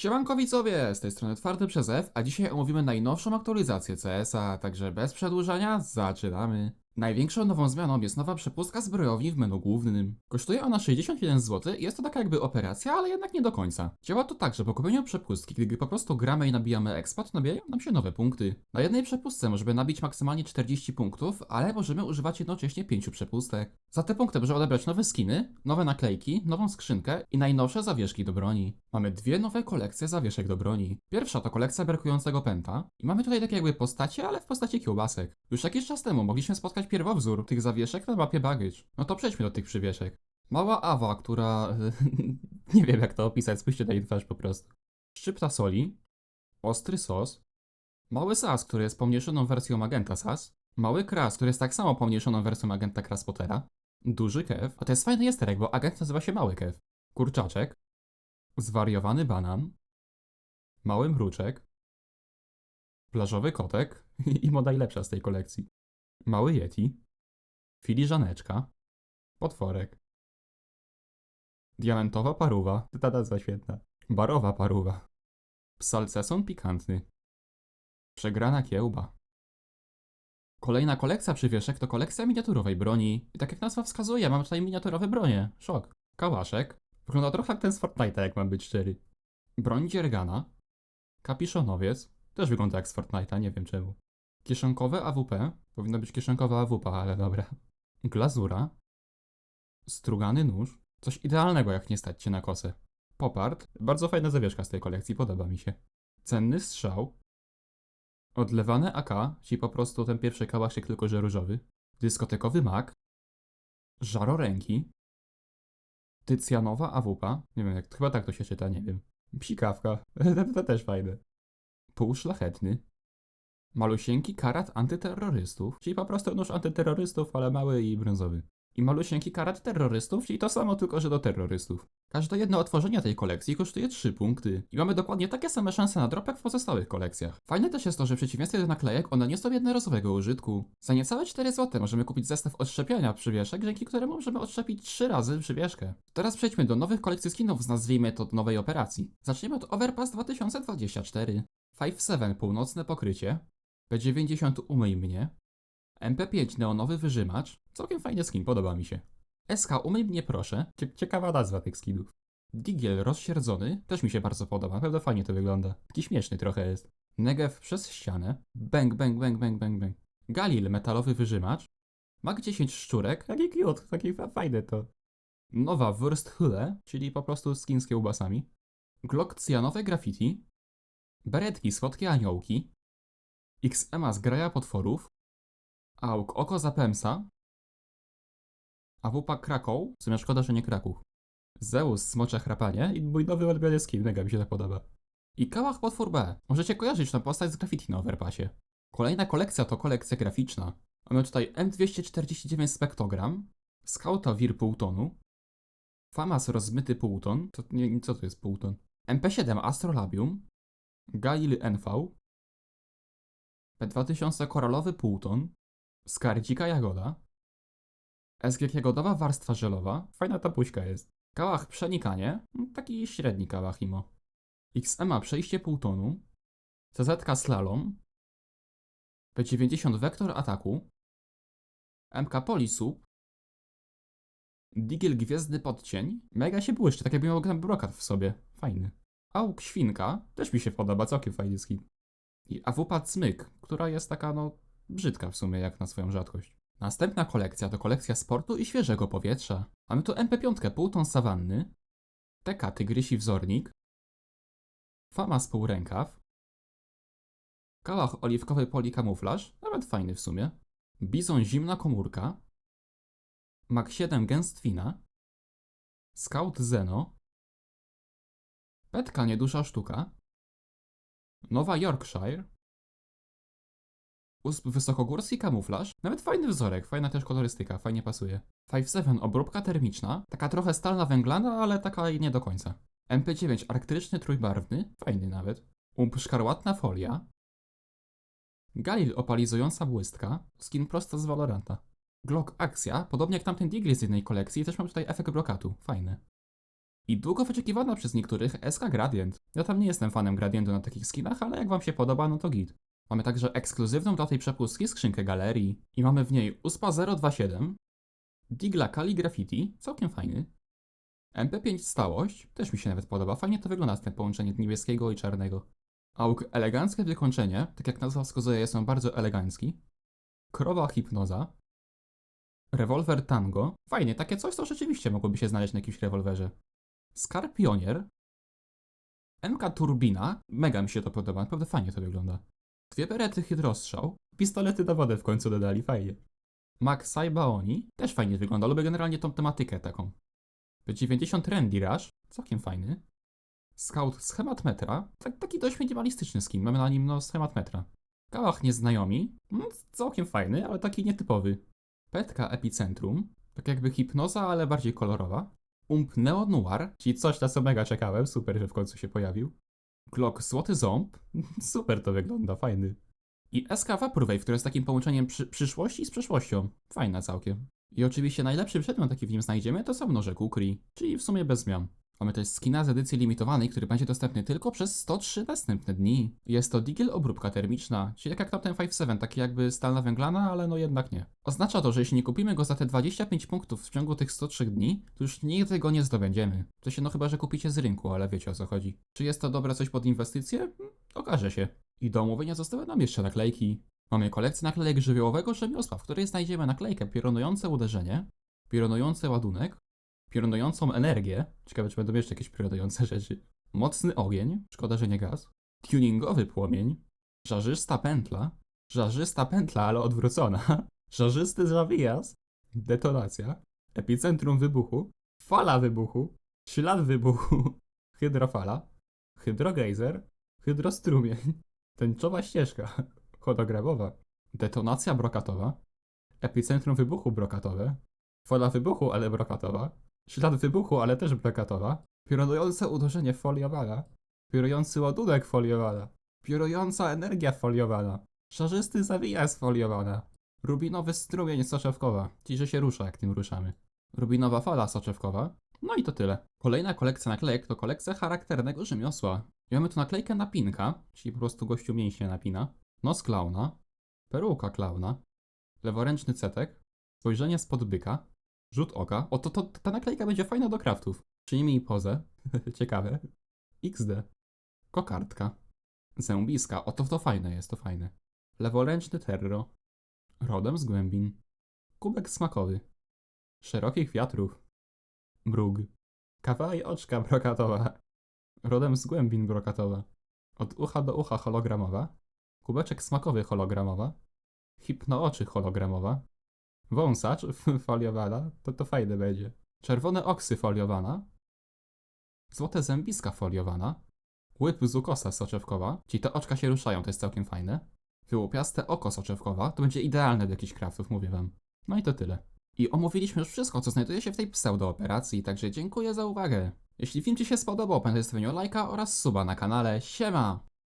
Siemanko widzowie, z tej strony Twardy przez F, a dzisiaj omówimy najnowszą aktualizację CS-a, także bez przedłużania zaczynamy. Największą nową zmianą jest nowa przepustka zbrojowni w menu głównym. Kosztuje ona 61 zł i jest to taka jakby operacja, ale jednak nie do końca. Działa to tak, że po kupieniu przepustki, gdy po prostu gramy i nabijamy expat, nabijają nam się nowe punkty. Na jednej przepustce możemy nabić maksymalnie 40 punktów, ale możemy używać jednocześnie 5 przepustek. Za te punkty możemy odebrać nowe skiny, nowe naklejki, nową skrzynkę i najnowsze zawieszki do broni. Mamy dwie nowe kolekcje zawieszek do broni. Pierwsza to kolekcja brakującego pęta i mamy tutaj takie jakby postacie, ale w postaci kiełbasek. Już jakiś czas temu mogliśmy spotkać pierwowzór tych zawieszek na mapie Baggage. No to przejdźmy do tych przywieszek. Mała Awa, która... nie wiem jak to opisać, spójrzcie na jej twarz po prostu. Szczypta soli, ostry sos, mały sas, który jest pomniejszoną wersją Magenta Sas, mały kras, który jest tak samo pomniejszoną wersją Agenta Kraspotera, duży kew, a to jest fajny easter egg, bo agent nazywa się Mały Kew, kurczaczek, zwariowany banan, mały mruczek, plażowy kotek i moda najlepsza z tej kolekcji, mały yeti, filiżaneczka, potworek, diamentowa paruwa, ta nazwa świetna, barowa paruwa, psalceson pikantny, przegrana kiełba. Kolejna kolekcja przywieszek to kolekcja miniaturowej broni. I tak jak nazwa wskazuje, mam tutaj miniaturowe bronie. Szok. Kałaszek. Wygląda trochę jak ten z Fortnite'a, jak mam być szczery. Broń dziergana. Kapiszonowiec. Też wygląda jak z Fortnite'a, nie wiem czemu. Kieszonkowe AWP. Powinno być kieszonkowa AWP, ale dobra. Glazura. Strugany nóż. Coś idealnego, jak nie stać się na kosę. Popart. Bardzo fajna zawieszka z tej kolekcji, podoba mi się. Cenny strzał. Odlewane AK, czyli po prostu ten pierwszy kałaszek tylko że różowy. Dyskotekowy mak. Żaroręki. Tycjanowa awupa. Nie wiem, jak, chyba tak to się czyta, nie wiem. Psikawka. to też fajne. Półszlachetny. Malusieńki karat antyterrorystów, czyli po prostu nóż antyterrorystów, ale mały i brązowy. I malusieńki karat terrorystów, czyli to samo tylko, że do terrorystów. Każde jedno otworzenie tej kolekcji kosztuje 3 punkty. I mamy dokładnie takie same szanse na drop jak w pozostałych kolekcjach. Fajne też jest to, że w przeciwieństwie do naklejek one nie są jednorazowego użytku. Za niecałe 4 zł możemy kupić zestaw odszczepiania przywieszek, dzięki któremu możemy odszczepić 3 razy przywieszkę. Teraz przejdźmy do nowych kolekcji skinów nazwijmy to nowej operacji. Zaczniemy od Overpass 2024. 5-7 północne pokrycie. P90 umyj mnie. MP5 neonowy wyżymacz. Całkiem fajny skin, podoba mi się. SK umyj mnie proszę. Cie ciekawa nazwa tych skinów. Digiel rozsierdzony, też mi się bardzo podoba, naprawdę fajnie to wygląda. Taki śmieszny trochę jest. Negev przez ścianę. Bang, bang, bang, bang, bang, bang. Galil metalowy wyżymacz. Mag 10 szczurek, taki cute, taki fa fajny to. Nowa Wursthülle, czyli po prostu skin z kiełbasami. Glock cyjanowe graffiti. Beretki słodkie aniołki. XMA z graja potworów. Auk oko zapemsa. AWP Krakow, w sumie szkoda, że nie Kraków. Zeus smocze chrapanie i mój nowy ulubiony skin, mega mi się to podoba. I Kałach Potwór B. Możecie kojarzyć tę postać z graffiti na Overpassie. Kolejna kolekcja to kolekcja graficzna. Mamy tutaj M249 Spektogram, Scouta Wir półtonu, Famas rozmyty półton, to nie, co to jest półton? MP7 Astrolabium, Galil NV, P2000 koralowy półton, Skardzika jagoda, SG jagodowa warstwa żelowa, fajna ta puśka jest. Kałach przenikanie, no, taki średni kałach imo. XMA przejście półtonu, CZ slalom, P90 wektor ataku, MK polisub, Digiel gwiezdny podcień, mega się błyszczy, tak jakby miał brokat w sobie, fajny. Auk świnka, też mi się podoba, całkiem fajny skin. I AWP cmyk, która jest taka no brzydka w sumie jak na swoją rzadkość. Następna kolekcja to kolekcja sportu i świeżego powietrza. Mamy tu MP5 półton sawanny, TK tygrysi wzornik, Fama półrękaw, Kałach oliwkowy polikamuflaż, nawet fajny w sumie, Bizon zimna komórka, Mak 7 gęstwina, Scout Zeno, Petka niedusza sztuka, Nowa Yorkshire, Usp wysokogórski kamuflaż, nawet fajny wzorek, fajna też kolorystyka, fajnie pasuje. 5.7 obróbka termiczna, taka trochę stalna węglana, ale taka nie do końca. MP9 arktyczny trójbarwny, fajny nawet. Ump szkarłatna folia. Galil opalizująca błystka, skin prosto z Valoranta. Glock akcja, podobnie jak tamten Digli z jednej kolekcji, też mam tutaj efekt brokatu, fajny. I długo wyczekiwana przez niektórych SK Gradient. Ja tam nie jestem fanem gradientu na takich skinach, ale jak wam się podoba, no to git. Mamy także ekskluzywną dla tej przepustki skrzynkę galerii i mamy w niej USPA 027, Digla Kali Graffiti, całkiem fajny, MP5 Stałość, też mi się nawet podoba, fajnie to wygląda ten połączenie niebieskiego i czarnego. AUG Eleganckie Wykończenie, tak jak nazwa wskazuje, są bardzo elegancki. Krowa Hipnoza, Rewolwer Tango, fajnie, takie coś to rzeczywiście mogłoby się znaleźć na jakimś rewolwerze. Scar Pionier, MK Turbina, mega mi się to podoba, naprawdę fajnie to wygląda. Dwie berety hydrostrzał, pistolety na wodę w końcu dodali, fajnie. Max Saibaoni, też fajnie wygląda, lubię generalnie tą tematykę taką. P90 Randy Rush, całkiem fajny. Scout Schemat Metra, tak, taki dość minimalistyczny skin, mamy na nim no schemat metra. Kałach Nieznajomi, no, całkiem fajny, ale taki nietypowy. Petka Epicentrum, tak jakby hipnoza, ale bardziej kolorowa. Ump Neo Noir, czyli coś na co mega czekałem, super, że w końcu się pojawił. Glock Złoty Ząb, super to wygląda, fajny. I SK Vaporwave, które jest takim połączeniem przy, przyszłości z przeszłością, fajna całkiem. I oczywiście najlepszy przedmiot, jaki w nim znajdziemy, to sam nożek Ukri, czyli w sumie bez zmian. Mamy też skina z edycji limitowanej, który będzie dostępny tylko przez 103 następne dni. Jest to Digil obróbka termiczna, czyli tak jak Captain 5.7, taki jakby stalna węglana, ale no jednak nie. Oznacza to, że jeśli nie kupimy go za te 25 punktów w ciągu tych 103 dni, to już nigdy go nie zdobędziemy. To się no chyba, że kupicie z rynku, ale wiecie o co chodzi. Czy jest to dobre coś pod inwestycje? Hmm, Okaże się. I do omówienia zostały nam jeszcze naklejki. Mamy kolekcję naklejek żywiołowego rzemiosła, w której znajdziemy naklejkę piorunujące uderzenie, piorunujący ładunek, piorunującą energię, ciekawe czy będą jeszcze jakieś piorunujące rzeczy, mocny ogień, szkoda, że nie gaz, tuningowy płomień, żarzysta pętla, żarzysta pętla, ale odwrócona, żarzysty zawijas, detonacja, epicentrum wybuchu, fala wybuchu, ślad wybuchu, hydrofala, hydrogejzer, hydrostrumień, tęczowa ścieżka, hologramowa, detonacja brokatowa, epicentrum wybuchu brokatowe, fala wybuchu, ale brokatowa, ślad wybuchu, ale też brokatowa, piorunujące uderzenie foliowana, piorujący ładunek foliowana, piorująca energia foliowana, szarzysty zawijas foliowana, rubinowy strumień soczewkowa, ci, że się rusza, jak tym ruszamy, rubinowa fala soczewkowa, no i to tyle. Kolejna kolekcja naklejek to kolekcja charakternego rzemiosła. Mamy tu naklejkę napinka, czyli po prostu gościu mięśnie napina, nos klauna, peruka klauna, leworęczny cetek, spojrzenie spod byka, rzut oka. O, to, to ta naklejka będzie fajna do craftów. Przyjmij pozę. Ciekawe. XD. Kokardka. Zębiska. O, to, to fajne jest, to fajne. Leworęczny terro. Rodem z głębin. Kubek smakowy. Szerokich wiatrów. Mrug. Kawa i oczka brokatowa. Rodem z głębin brokatowa. Od ucha do ucha hologramowa. Kubeczek smakowy hologramowa. Hipno oczy hologramowa. Wąsacz foliowana. To to fajne będzie. Czerwone oksy foliowana. Złote zębiska foliowana. Łyb z ukosa soczewkowa. Czyli te oczka się ruszają, to jest całkiem fajne. Wyłupiaste oko soczewkowa. To będzie idealne do jakichś craftów, mówię wam. No i to tyle. I omówiliśmy już wszystko, co znajduje się w tej pseudo-operacji, także dziękuję za uwagę. Jeśli film Ci się spodobał, pamiętaj o stawieniu lajka oraz suba na kanale. Siema!